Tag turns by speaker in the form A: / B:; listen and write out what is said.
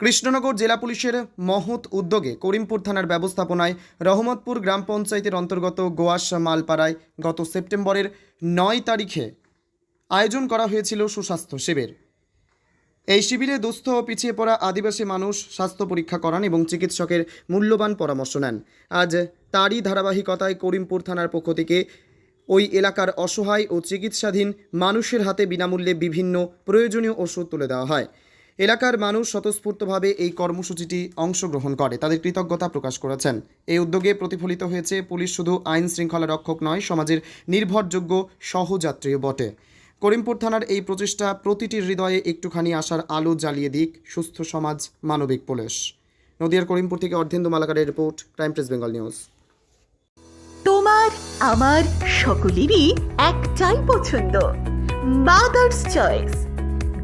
A: কৃষ্ণনগর জেলা পুলিশের মহৎ উদ্যোগে করিমপুর থানার ব্যবস্থাপনায় রহমতপুর গ্রাম পঞ্চায়েতের অন্তর্গত গোয়াস মালপাড়ায় গত সেপ্টেম্বরের নয় তারিখে আয়োজন করা হয়েছিল সুস্বাস্থ্য শিবির। এই শিবিরে দুস্থ ও পিছিয়ে পড়া আদিবাসী মানুষ স্বাস্থ্য পরীক্ষা করান এবং চিকিৎসকের মূল্যবান পরামর্শ নেন। আজ তারই ধারাবাহিকতায় করিমপুর থানার পক্ষ থেকে ওই এলাকার অসহায় ও চিকিৎসাধীন মানুষের হাতে বিনামূল্যে বিভিন্ন প্রয়োজনীয় ওষুধ তুলে দেওয়া হয়। এলাকার মানুষ স্বতঃস্ফূর্তভাবে এই কর্মসূচিটি অংশগ্রহণ করে, তাদের কৃতজ্ঞতা প্রকাশ করেছেন। এই উদ্যোগে প্রতিফলিত হয়েছে, পুলিশ শুধু আইন শৃঙ্খলা রক্ষক নয়, সমাজের নির্ভরযোগ্য সহযাত্রীও বটে। করিমপুর থানার এই প্রচেষ্টা প্রতিটি হৃদয়ে একটুখানি আসার আলো জ্বালিয়ে দিক, সুস্থ সমাজ, মানবিক পুলিশ। নদিয়ার করিমপুর থেকে Ardhendu মালাকারের report, crime press Bengal news.
B: তোমার, আমার সকলেরই একটাই পছন্দ মাদার্স চয়েস